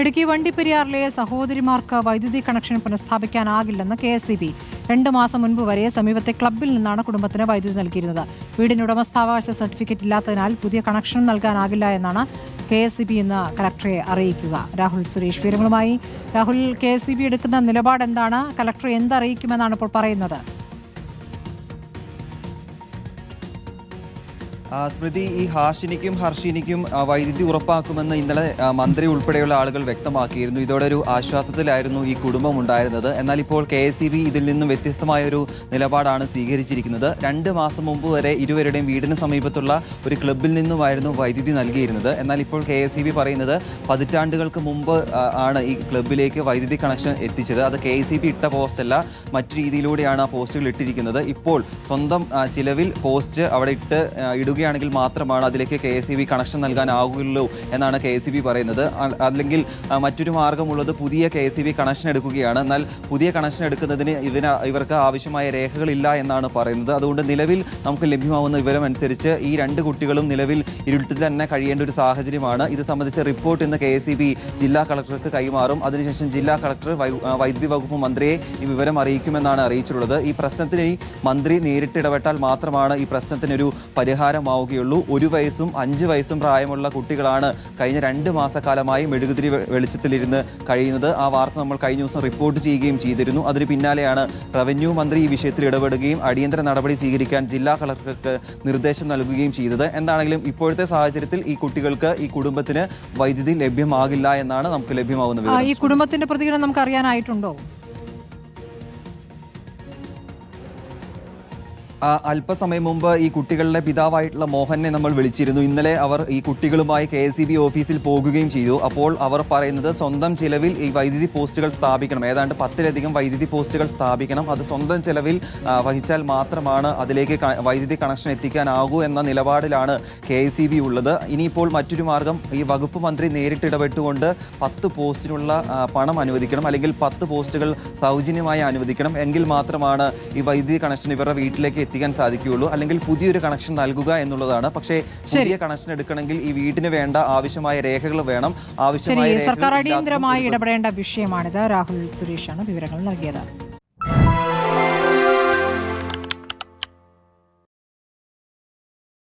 ഇടുക്കി വണ്ടിപ്പെരിയാറിലെ സഹോദരിമാർക്ക് വൈദ്യുതി കണക്ഷൻ പുനഃസ്ഥാപിക്കാനാകില്ലെന്ന് കെ എസ് സി ബി. രണ്ട് മാസം മുൻപ് വരെ സമീപത്തെ ക്ലബ്ബിൽ നിന്നാണ് കുടുംബത്തിന് വൈദ്യുതി നൽകിയിരുന്നത്. വീടിന് ഉടമസ്ഥാവകാശ സർട്ടിഫിക്കറ്റ് ഇല്ലാത്തതിനാൽ പുതിയ കണക്ഷൻ നൽകാനാകില്ല എന്നാണ് കെ എസ് സി ബി ഇന്ന് കലക്ടറെ അറിയിക്കുക. രാഹുൽ സുരേഷ് വിവരങ്ങളുമായി. Rahul K S E B എടുക്കുന്ന നിലപാട് എന്താണ് കലക്ടർ എന്തറിയിക്കുമെന്നാണ് ഇപ്പോൾ പറയുന്നത്. സ്മൃതി ഈ ഹാഷിനിക്കും ഹർഷിനിക്കും വൈദ്യുതി ഉറപ്പാക്കുമെന്ന് ഇന്നലെ മന്ത്രി ഉൾപ്പെടെയുള്ള ആളുകൾ വ്യക്തമാക്കിയിരുന്നു. ഇതോടെ ഒരു ആശ്വാസത്തിലായിരുന്നു ഈ കുടുംബം ഉണ്ടായിരുന്നത്. എന്നാൽ ഇപ്പോൾ കെ എസ് ഇതിൽ നിന്നും വ്യത്യസ്തമായ ഒരു നിലപാടാണ് സ്വീകരിച്ചിരിക്കുന്നത്. രണ്ട് മാസം മുമ്പ് വരെ ഇരുവരുടെയും വീടിന് സമീപത്തുള്ള ഒരു ക്ലബിൽ നിന്നുമായിരുന്നു വൈദ്യുതി നൽകിയിരുന്നത്. എന്നാൽ ഇപ്പോൾ കെ എസ് പറയുന്നത് പതിറ്റാണ്ടുകൾക്ക് മുമ്പ് ആണ് ഈ ക്ലബിലേക്ക് വൈദ്യുതി കണക്ഷൻ എത്തിച്ചത്. അത് കെ ഇട്ട പോസ്റ്റ് അല്ല മറ്റു രീതിയിലൂടെയാണ് ആ പോസ്റ്റുകൾ ഇട്ടിരിക്കുന്നത്. ഇപ്പോൾ സ്വന്തം ചിലവിൽ പോസ്റ്റ് അവിടെ ഇട്ട് ആ, ഇടുകയാണെങ്കിൽ മാത്രമാണ് അതിലേക്ക് കെ എസ് കണക്ഷൻ നൽകാനാകുള്ളൂ എന്നാണ് കെ എസ് പറയുന്നത്. അല്ലെങ്കിൽ മറ്റൊരു മാർഗമുള്ളത് പുതിയ കെ എസ് കണക്ഷൻ എടുക്കുകയാണ്. എന്നാൽ പുതിയ കണക്ഷൻ എടുക്കുന്നതിന് ഇതിന് ഇവർക്ക് ആവശ്യമായ രേഖകളില്ല എന്നാണ് പറയുന്നത്. അതുകൊണ്ട് നിലവിൽ നമുക്ക് ലഭ്യമാവുന്ന വിവരം അനുസരിച്ച് ഈ രണ്ട് കുട്ടികളും നിലവിൽ ഇരുട്ടിൽ തന്നെ കഴിയേണ്ട ഒരു സാഹചര്യമാണ്. ഇത് സംബന്ധിച്ച റിപ്പോർട്ട് ഇന്ന് കെ ജില്ലാ കളക്ടർക്ക് കൈമാറും. അതിനുശേഷം ജില്ലാ കളക്ടർ വൈദ്യുതി വകുപ്പ് മന്ത്രിയെ ഈ വിവരം അറിയിക്കുമെന്നാണ് അറിയിച്ചിട്ടുള്ളത്. ഈ പ്രശ്നത്തിന് മന്ത്രി നേരിട്ട് ഇടപെട്ടാൽ മാത്രമാണ് ഈ പ്രശ്നത്തിനൊരു പരിഹാരമാവുകയുള്ളൂ ഒരു വയസ്സും അഞ്ച് വയസ്സും പ്രായമുള്ള കുട്ടികളാണ് കഴിഞ്ഞ രണ്ട് മാസക്കാലമായി മെഴുകുതിരി വെളിച്ചത്തിലിരുന്ന് കഴിയുന്നത്. ആ വാർത്ത നമ്മൾ കഴിഞ്ഞ ദിവസം റിപ്പോർട്ട് ചെയ്യുകയും ചെയ്തിരുന്നു. അതിന് പിന്നാലെയാണ് റവന്യൂ മന്ത്രി ഈ വിഷയത്തിൽ ഇടപെടുകയും അടിയന്തര നടപടി സ്വീകരിക്കാൻ ജില്ലാ കളക്ടർക്ക് നിർദ്ദേശം നൽകുകയും ചെയ്തത്. എന്താണെങ്കിലും ഇപ്പോഴത്തെ സാഹചര്യത്തിൽ ഈ കുട്ടികൾക്ക് ഈ കുടുംബത്തിന് വൈദ്യുതി ലഭ്യമാകില്ല എന്നാണ് നമുക്ക് ലഭ്യമാവുന്ന ഈ കുടുംബത്തിന്റെ പ്രതികരണം നമുക്ക് അറിയാനായിട്ടുണ്ടോ? അല്പസമയം മുമ്പ് ഈ കുട്ടികളുടെ പിതാവായിട്ടുള്ള മോഹനെ നമ്മൾ വിളിച്ചിരുന്നു. ഇന്നലെ അവർ ഈ കുട്ടികളുമായി കെ ഓഫീസിൽ പോകുകയും ചെയ്തു. അപ്പോൾ അവർ പറയുന്നത് സ്വന്തം ചിലവിൽ ഈ വൈദ്യുതി പോസ്റ്റുകൾ സ്ഥാപിക്കണം. ഏതാണ്ട് പത്തിലധികം വൈദ്യുതി പോസ്റ്റുകൾ സ്ഥാപിക്കണം. അത് സ്വന്തം ചിലവിൽ വഹിച്ചാൽ മാത്രമാണ് അതിലേക്ക് വൈദ്യുതി കണക്ഷൻ എത്തിക്കാനാകൂ എന്ന നിലപാടിലാണ് കെ ഉള്ളത്. ഇനിയിപ്പോൾ മറ്റൊരു മാർഗം ഈ വകുപ്പ് മന്ത്രി നേരിട്ട് ഇടപെട്ടുകൊണ്ട് പത്ത് പോസ്റ്റിനുള്ള പണം അനുവദിക്കണം. അല്ലെങ്കിൽ പത്ത് പോസ്റ്റുകൾ സൗജന്യമായി അനുവദിക്കണം. എങ്കിൽ മാത്രമാണ് ഈ വൈദ്യുതി കണക്ഷൻ ഇവരുടെ വീട്ടിലേക്ക് എത്തിക്കാൻ സാധിക്കുകയുള്ളൂ. അല്ലെങ്കിൽ പുതിയൊരു കണക്ഷൻ നൽകുക എന്നുള്ളതാണ്. പക്ഷേ പുതിയ കണക്ഷൻ എടുക്കണമെങ്കിൽ ഈ വീടിന് വേണ്ട ആവശ്യമായ രേഖകൾ വേണം. ആവശ്യമായ സർക്കാർ അടിയന്തരമായി ഇടപെടേണ്ട വിഷയമാണിത്. രാഹുൽ സുരേഷാണ് വിവരങ്ങൾ നൽകിയത്.